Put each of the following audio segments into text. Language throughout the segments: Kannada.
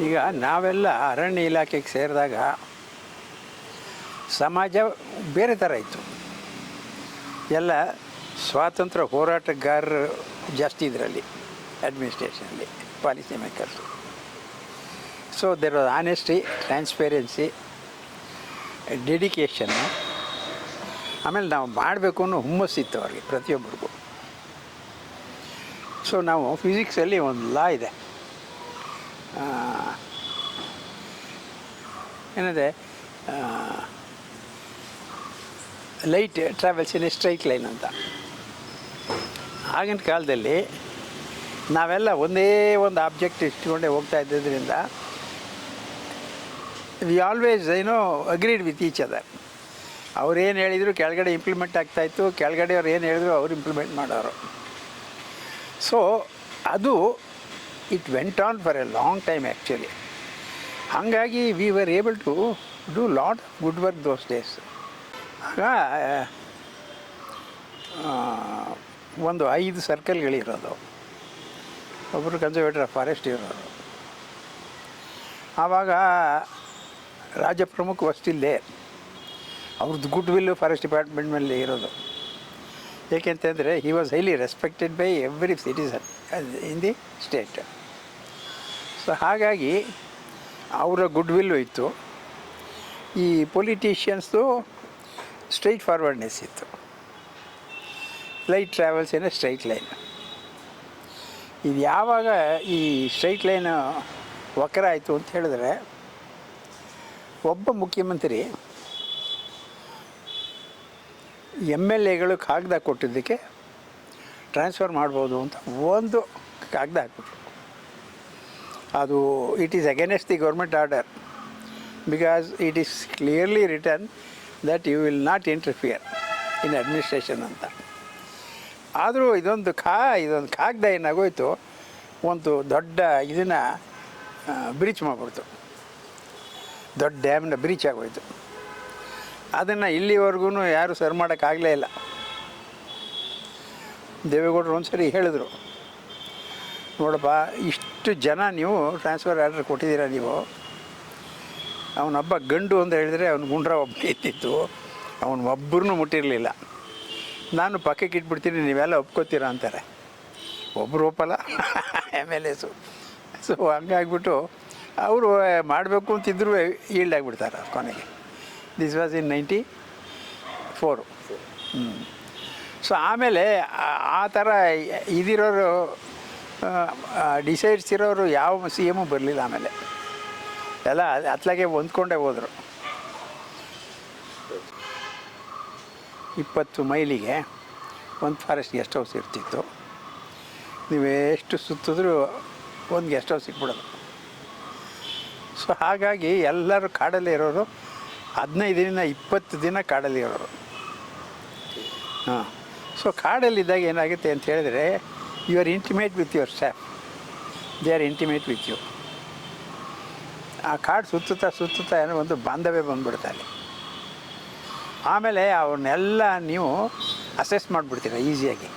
ಈಗ ನಾವೆಲ್ಲ ಅರಣ್ಯ ಇಲಾಖೆಗೆ ಸೇರಿದಾಗ ಸಮಾಜ ಬೇರೆ ಥರ ಇತ್ತು. ಎಲ್ಲ ಸ್ವಾತಂತ್ರ್ಯ ಹೋರಾಟಗಾರರು ಜಾಸ್ತಿ ಇದರಲ್ಲಿ ಅಡ್ಮಿನಿಸ್ಟ್ರೇಷನಲ್ಲಿ policy makers so there was honesty transparency dedication ಆಮೇಲೆ ನಾವು ಮಾಡಬೇಕು ಅನ್ನೋ ಹುಮ್ಮಸ್ಸಿತ್ತು ಅವ್ರಿಗೆ ಪ್ರತಿಯೊಬ್ಬರಿಗೂ. ಸೊ ನಾವು ಫಿಸಿಕ್ಸಲ್ಲಿ ಒಂದು ಲಾ ಇದೆ. ಆ, ಏನಿದೆ? Light travels in straight line ಅಂತ. ಆಗಿನ ಕಾಲದಲ್ಲಿ ನಾವೆಲ್ಲ ಒಂದೇ ಒಂದು ಆಬ್ಜೆಕ್ಟ್ ಇಟ್ಕೊಂಡೆ ಹೋಗ್ತಾ ಇದ್ದಿದ್ದರಿಂದ ವಿ ಆಲ್ವೇಸ್ ಏನೋ ಅಗ್ರೀಡ್ ವಿತ್ ಈಚ್ ಅದರ್ ಅವ್ರು ಏನು ಹೇಳಿದರು ಕೆಳಗಡೆ ಇಂಪ್ಲಿಮೆಂಟ್ ಆಗ್ತಾಯಿತ್ತು ಕೆಳಗಡೆ ಅವ್ರು ಏನು ಹೇಳಿದ್ರು ಅವ್ರು ಇಂಪ್ಲಿಮೆಂಟ್ ಮಾಡೋರು. ಸೊ ಅದು it went on for a long time actually ಹಾಗಾಗಿ we were able to do lot good work those days ಆಗ ಒಂದು ಐದು ಸರ್ಕಲ್ಗಳಿರೋದು ಒಬ್ಬರು ಕನ್ಸರ್ವೇಟರ್ ಫಾರೆಸ್ಟ್ ಇರೋದು ಆವಾಗ ರಾಜ್ಯ ಪ್ರಮುಖ ವಸ್ತಿಲ್ಲೇ ಅವ್ರದ್ದು ಗುಡ್ ವಿಲ್ಲು ಫಾರೆಸ್ಟ್ ಡಿಪಾರ್ಟ್ಮೆಂಟ್ ಮೇಲೆ ಇರೋದು. ಏಕೆಂತಂದರೆ he was highly respected by every citizen in the state so ಹಾಗಾಗಿ ಅವರ ಗುಡ್ ವಿಲ್ಲು ಇತ್ತು. ಈ ಪೊಲಿಟಿಷಿಯನ್ಸ್ದು ಸ್ಟ್ರೈಟ್ ಫಾರ್ವರ್ಡ್ನೆಸ್ ಇತ್ತು. ಲೈಟ್ ಟ್ರಾವೆಲ್ಸ್ ಏನೋ ಸ್ಟ್ರೈಟ್ ಲೈನ್ ಇದು ಯಾವಾಗ ಈ ಸ್ಟ್ರೈಟ್ ಲೈನ್ ವಕ್ರ ಆಯಿತು ಅಂತ ಹೇಳಿದ್ರೆ, ಒಬ್ಬ ಮುಖ್ಯಮಂತ್ರಿ ಎಂ ಎಲ್ ಎಗಳು ಕಾಗದ ಕೊಟ್ಟಿದ್ದಕ್ಕೆ ಟ್ರಾನ್ಸ್ಫರ್ ಮಾಡ್ಬೋದು ಅಂತ ಒಂದು ಕಾಗದ ಹಾಕ್ಬಿಟ್ರು. ಅದು it is against the government order because it is clearly written that you will not interfere in administration ಅಂತ. ಆದರೂ ಇದೊಂದು ಕಾ, ಇದೊಂದು ಕಾಗದ ಏನಾಗೋಯ್ತು, ಒಂದು ದೊಡ್ಡ ಇದನ್ನು ಬ್ರೀಚ್ ಮಾಡಿಬಿಡ್ತು. ದೊಡ್ಡ ಡ್ಯಾಮ್ನ ಬ್ರೀಚ್ ಆಗೋಯ್ತು. ಅದನ್ನು ಇಲ್ಲಿವರೆಗೂ ಯಾರು ಸರ್ ಮಾಡೋಕ್ಕಾಗಲೇ ಇಲ್ಲ. ದೇವೇಗೌಡರು ಒಂದು ಸರಿ ಹೇಳಿದ್ರು, ನೋಡಪ್ಪ, ಇಷ್ಟು ಜನ ನೀವು ಟ್ರಾನ್ಸ್ಫರ್ ಆರ್ಡರ್ ಕೊಟ್ಟಿದ್ದೀರ ನೀವು? ಅವನೊಬ್ಬ ಗಂಡು ಅಂತ ಹೇಳಿದರೆ ಅವನು ಗುಂಡ್ರ ಒಬ್ಬ ಇತ್ತಿತ್ತು ಅವನು ಒಬ್ಬರನ್ನೂ ಮುಟ್ಟಿರಲಿಲ್ಲ. ನಾನು ಪಕ್ಕಕ್ಕೆ ಇಟ್ಬಿಡ್ತೀನಿ, ನೀವೆಲ್ಲ ಒಪ್ಕೋತೀರಾ ಅಂತಾರೆ. ಒಬ್ಬರು ಒಪ್ಪಲ್ಲ ಎಂ ಎಲ್ ಎಸು ಸೊ. ಹಂಗಾಗ್ಬಿಟ್ಟು, ಅವರು ಮಾಡಬೇಕು ಅಂತಿದ್ರು ಈಲ್ಡ್ ಆಗಿಬಿಡ್ತಾರೆ ಕೊನೆಗೆ. This was in ninety four so ಆಮೇಲೆ, ಆ- ಥರ ಇದಿರೋರು ಡಿಸೈಡ್ಸ್ ಇರೋರು ಯಾವ ಸಿ ಎಮ್ಮು ಬರಲಿಲ್ಲ ಆಮೇಲೆ. ಎಲ್ಲ ಅತ್ಲಾಗೆ ಹೊಂದ್ಕೊಂಡೇ ಹೋದರು. ಇಪ್ಪತ್ತು ಮೈಲಿಗೆ ಒಂದು ಫಾರೆಸ್ಟ್ ಗೆಸ್ಟ್ ಹೌಸ್ ಇರ್ತಿತ್ತು. ನೀವು ಎಷ್ಟು ಸುತ್ತಿದ್ರೂ ಒಂದು ಗೆಸ್ಟ್ ಹೌಸ್ ಸಿಕ್ಬಿಡೋದು ಸೊ ಹಾಗಾಗಿ ಎಲ್ಲರೂ ಕಾಡಲ್ಲಿ ಇರೋರು ಹದಿನೈದರಿಂದ ಇಪ್ಪತ್ತು ದಿನ ಕಾಡಲ್ಲಿ ಇರೋರು ಹಾಂ. ಸೊ ಕಾಡಲ್ಲಿದ್ದಾಗ ಏನಾಗುತ್ತೆ ಅಂತ ಹೇಳಿದ್ರೆ you are intimate with your staff they are intimate with you ಆ ಕಾಡು ಸುತ್ತುತ್ತಾ ಸುತ್ತುತ್ತಾ ಏನೋ ಒಂದು ಬಾಂಧವ್ಯ ಬಂದುಬಿಡ್ತಾರೆ. ಆಮೇಲೆ ಅವನ್ನೆಲ್ಲ ನೀವು ಅಸೆಸ್ ಮಾಡಿಬಿಡ್ತೀರ ಈಸಿಯಾಗಿ.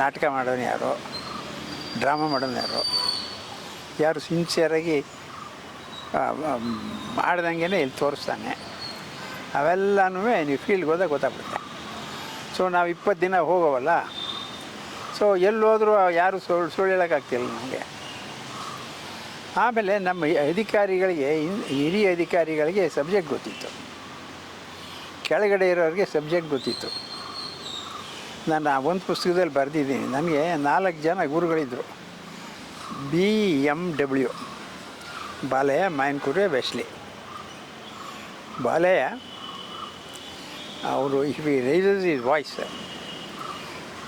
ನಾಟಕ ಮಾಡೋನು ಯಾರು? ಡ್ರಾಮಾ ಮಾಡೋನು ಯಾರು? ಯಾರು ಸಿನ್ಸಿಯರಾಗಿ ಮಾಡ್ದಂಗೆ ಇಲ್ಲಿ ತೋರಿಸ್ತಾನೆ. ಅವೆಲ್ಲನೂ ನೀವು ಫೀಲ್ಡ್ಗೆ ಹೋದಾಗ ಗೊತ್ತಾಗ್ಬಿಡುತ್ತೆ. ಸೊ ನಾವು ಇಪ್ಪತ್ತು ದಿನ ಹೋಗೋವಲ್ಲ? ಸೊ ಎಲ್ಲಿ ಹೋದರೂ ಯಾರು ಸುಳ್ಳು ಸುಳ್ಳು ಹೇಳೋಕ್ಕಾಗ್ತಿಲ್ಲ ನಮಗೆ. ಆಮೇಲೆ ನಮ್ಮ ಅಧಿಕಾರಿಗಳಿಗೆ ಹಿರಿಯ ಅಧಿಕಾರಿಗಳಿಗೆ ಸಬ್ಜೆಕ್ಟ್ ಗೊತ್ತಿತ್ತು. ಕೆಳಗಡೆ ಇರೋರಿಗೆ ಸಬ್ಜೆಕ್ಟ್ ಗೊತ್ತಿತ್ತು. ನಾನು ಒಂದು ಪುಸ್ತಕದಲ್ಲಿ ಬರೆದಿದ್ದೀನಿ. ನನಗೆ ನಾಲ್ಕು ಜನ ಗುರುಗಳಿದ್ದರು B M W Balaiah Mayankure Wesley Baleya ಅವರು if he raises his voice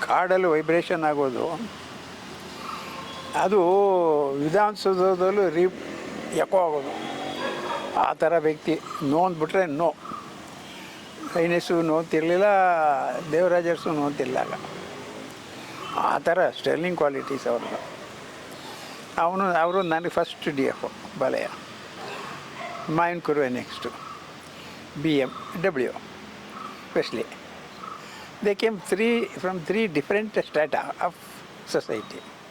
ಕಾಡಲ್ಲಿ ವೈಬ್ರೇಷನ್ ಆಗೋದು, ಅದು ವಿಧಾನಸೌಧದಲ್ಲೂ ರೀ ಎಕೋ ಆಗೋದು. ಆ ಥರ ವ್ಯಕ್ತಿ ನೋ ಅಂದ್ಬಿಟ್ರೆ ನೋ ಸೈನಸ್ಸು ನೋಂತಿರಲಿಲ್ಲ, ದೇವರಾಜರ್ಸು ಆಗ ಆ ಥರ ಸ್ಟೆರ್ಲಿಂಗ್ ಕ್ವಾಲಿಟೀಸ್ ಅವ್ರದ್ದು. ಅವನು, ಅವರು ನನಗೆ first D F Balaya. Mayan Kuruve next B M W specially they came three from three different strata of society